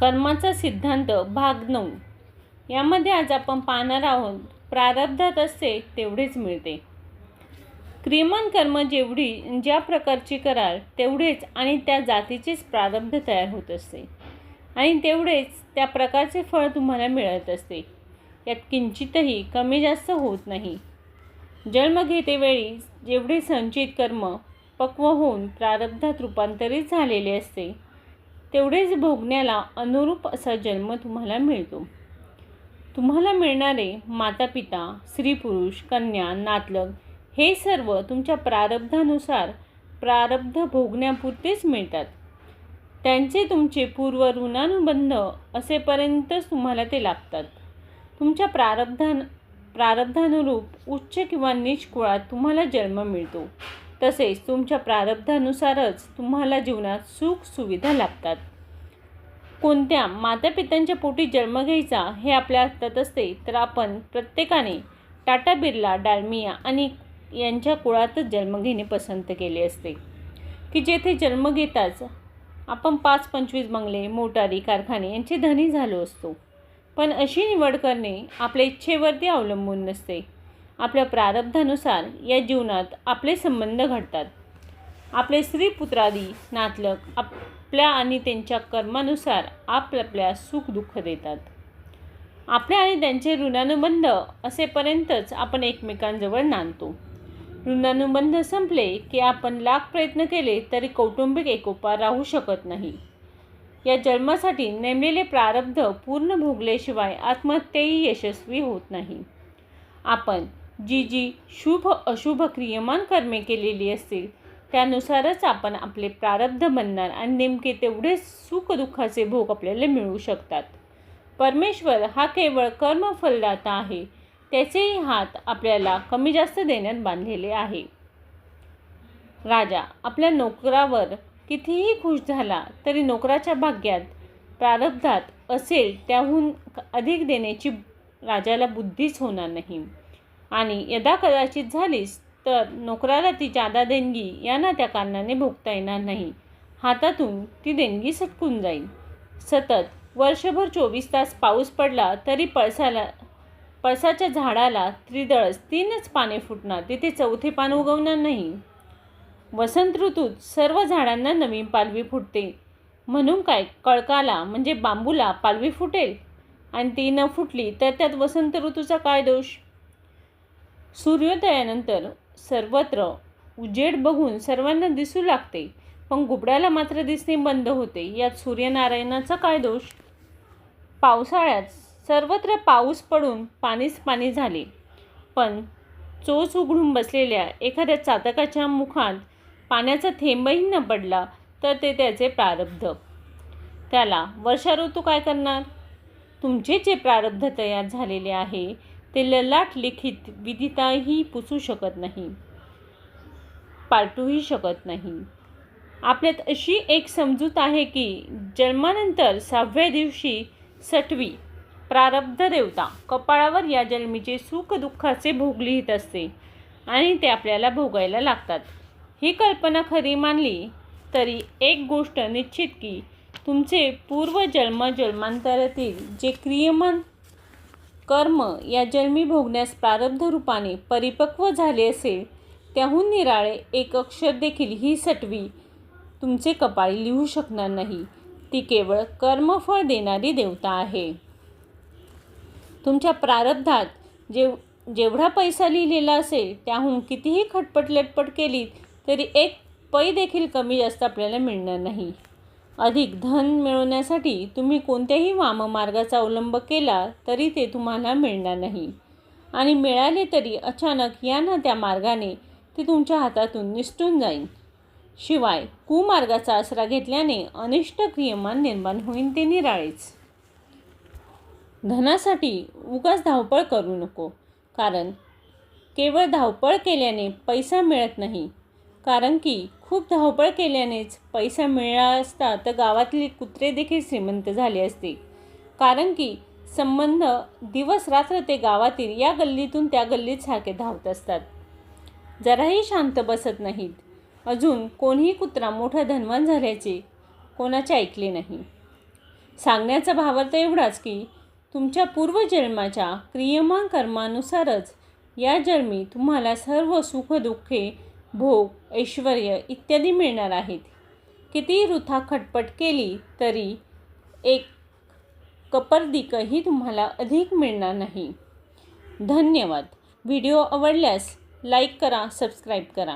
कर्माचा सिद्धांत भाग नऊ. यामध्ये आज आपण पाहणार आहोत प्रारब्धात असते तेवढेच मिळते. क्रियमान कर्म जेवढी ज्या प्रकारची कराल तेवढेच आणि त्या जातीचेच प्रारब्ध तयार होत असते. आणि तेवढेच त्या प्रकारचे फळ तुम्हाला मिळत असते. यात किंचितही कमी जास्त होत नाही. जन्म घेतेवेळी जेवढे संचित कर्म पक्व होऊन प्रारब्धात रूपांतरित झालेले असते तेवढेच भोगण्याला अनुरूप असा जन्म तुम्हाला मिळतो. तुम्हाला मिळणारे माता पिता स्त्री पुरुष कन्या नातलग हे सर्व तुमच्या प्रारब्धानुसार प्रारब्ध भोगण्यापुरतेच मिळतात. त्यांचे तुमचे पूर्व ऋणानुबंध असेपर्यंतच तुम्हाला ते लागतात तुमच्या प्रारब्धान प्रारब्धानुरूप उच्च किंवा निष्कुळात कुळात तुम्हाला जन्म मिळतो. तसेच तुमच्या प्रारब्धानुसारच तुम्हाला जीवनात सुख सुविधा लाभतात. कोणत्या मातापित्यांच्या पोटी जन्म घ्यायचा हे आपल्या हातात असते तर आपण प्रत्येकाने टाटा बिर्ला डालमिया आणि यांच्या कुळातच जन्म घेणे पसंत केले असते. की जेथे जन्म घेताच आपण पाच पंचवीस बंगले मोटारी कारखाने यांचे धनी झालो असतो. पण अशी निवड करणे आपल्या इच्छेवरती अवलंबून नसते. आपल्या प्रारब्धानुसार या जीवनात आपले संबंध घडतात. आपले स्त्री पुत्रादी नातलग आपल्या आणि त्यांच्या कर्मानुसार आपल्या सुख दुःख देतात. आपल्या आणि त्यांचे ऋणानुबंध असेपर्यंतच आपण एकमेकांजवळ नांदतो. ऋणानुबंध संपले की आपण लाख प्रयत्न केले तरी कौटुंबिक एकोपा राहू शकत नाही. या जन्मासाठी नेमलेले प्रारब्ध पूर्ण भोगल्याशिवाय आत्महत्येही यशस्वी होत नाही. आपण जी जी शुभ अशुभ क्रियमान कर्मे केलेली असतील त्यानुसारच आपण आपले प्रारब्ध बनणार आणि नेमके तेवढेच सुखदुःखाचे भोग आपल्याला मिळू शकतात. परमेश्वर हा केवळ कर्मफलदाता आहे त्याचेही हात आपल्याला कमी जास्त देण्यात बांधलेले आहे. राजा आपल्या नोकरावर कितीही खुश झाला तरी नोकराच्या भाग्यात प्रारब्धात असेल त्याहून अधिक देण्याची राजाला बुद्धीच होणार नाही. आणि यदा कदाचित झालीस तर नोकराला ती जादा देणगी यांना त्या कारणाने भोगता येणार नाही. हातातून ती देणगी सटकून जाईल. सतत वर्षभर चोवीस तास पाऊस पडला तरी पळसाला पळसाच्या झाडाला त्रिदळस तीनच पाने फुटणार तिथे चौथे पान उगवणार नाही. वसंत ऋतूत सर्व झाडांना नवीन पालवी फुटते. म्हणून काय कळकाला म्हणजे बांबूला पालवी फुटेल? आणि ती न फुटली तर त्यात वसंत ऋतूचा काय दोष? सूर्योदयानंतर सर्वत्र उजेड बघून सर्वांना दिसू लागते. पण घुबडाला मात्र दिसणे बंद होते. यात सूर्यनारायणाचा काय दोष? पावसाळ्यात सर्वत्र पाऊस पडून पाणीच पाणी झाले. पण चोच उघडून बसलेल्या एखाद्या चातकाच्या मुखात पाण्याचा थेंबही न पडला तर ते त्याचे प्रारब्ध. त्याला वर्षा ऋतू काय करणार? तुमचे जे प्रारब्ध तयार झालेले आहे ते ललाट लिखित विधिताही पुसू शकत नाही. पालटूही शकत नाही. आपल्यात अशी एक समजूत आहे की जन्मानंतर सहाव्या दिवशी सटवी प्रारब्ध देवता कपाळावर या जन्मीचे सुख दुःखाचे भोग लिहित असते आणि ते आपल्याला भोगायला लागतात. ही कल्पना खरी मानली तरी एक गोष्ट निश्चित की तुमचे पूर्वजन्म जन्मांतरातील जे क्रियमान कर्म या जन्मी भोगण्यास प्रारब्ध रूपाने परिपक्व झाले असेल त्याहून निराळे एक अक्षर देखील ही सटवी. तुमचे कपाळी लिहू शकणार नाही. ती केवळ कर्मफळ देणारी देवता आहे. तुमच्या प्रारब्धात जेव जेवढा पैसा लिहिलेला असेल त्याहून कितीही खटपट लटपट केली तरी एक पै देखील कमी जास्त आपल्याला मिळणार नाही. अधिक धन मिळवण्यासाठी तुम्ही कोणत्याही वाममार्गाचा अवलंब केला तरी ते तुम्हाला मिळणार नाही. आणि मिळाले तरी अचानक या ना त्या मार्गाने ते तुमच्या हातातून निसटून जाईल शिवाय कुमार्गाचा आसरा घेतल्याने अनिष्ट क्रियमान निर्माण होईल ते निराळेच. धनासाठी उगाच धावपळ करू नको कारण केवळ धावपळ केल्याने पैसा मिळत नाही कारण की खूप धावपळ केल्यानेच पैसा मिळाला असता तर गावातले कुत्रे देखील श्रीमंत झाले असते. कारण की संबंध दिवस रात्र ते गावातील या गल्लीतून त्या गल्लीत सारखे धावत असतात. जराही शांत बसत नाहीत. अजून कोणीही कुत्रा मोठा धनवान झाल्याचे कोणाचे ऐकले नाही. सांगण्याचा भावार्थ एवढाच की तुमच्या पूर्वजन्माच्या क्रियमान कर्मानुसारच या जन्मी तुम्हाला सर्व सुखदुःखे भोग ऐश्वर इत्यादी मिळणार आहेत. किती वृथा खटपट केली तरी एक कपर्दिकही तुम्हाला अधिक मिळणार नाही. धन्यवाद. व्हिडिओ आवडल्यास लाईक करा सबस्क्राईब करा.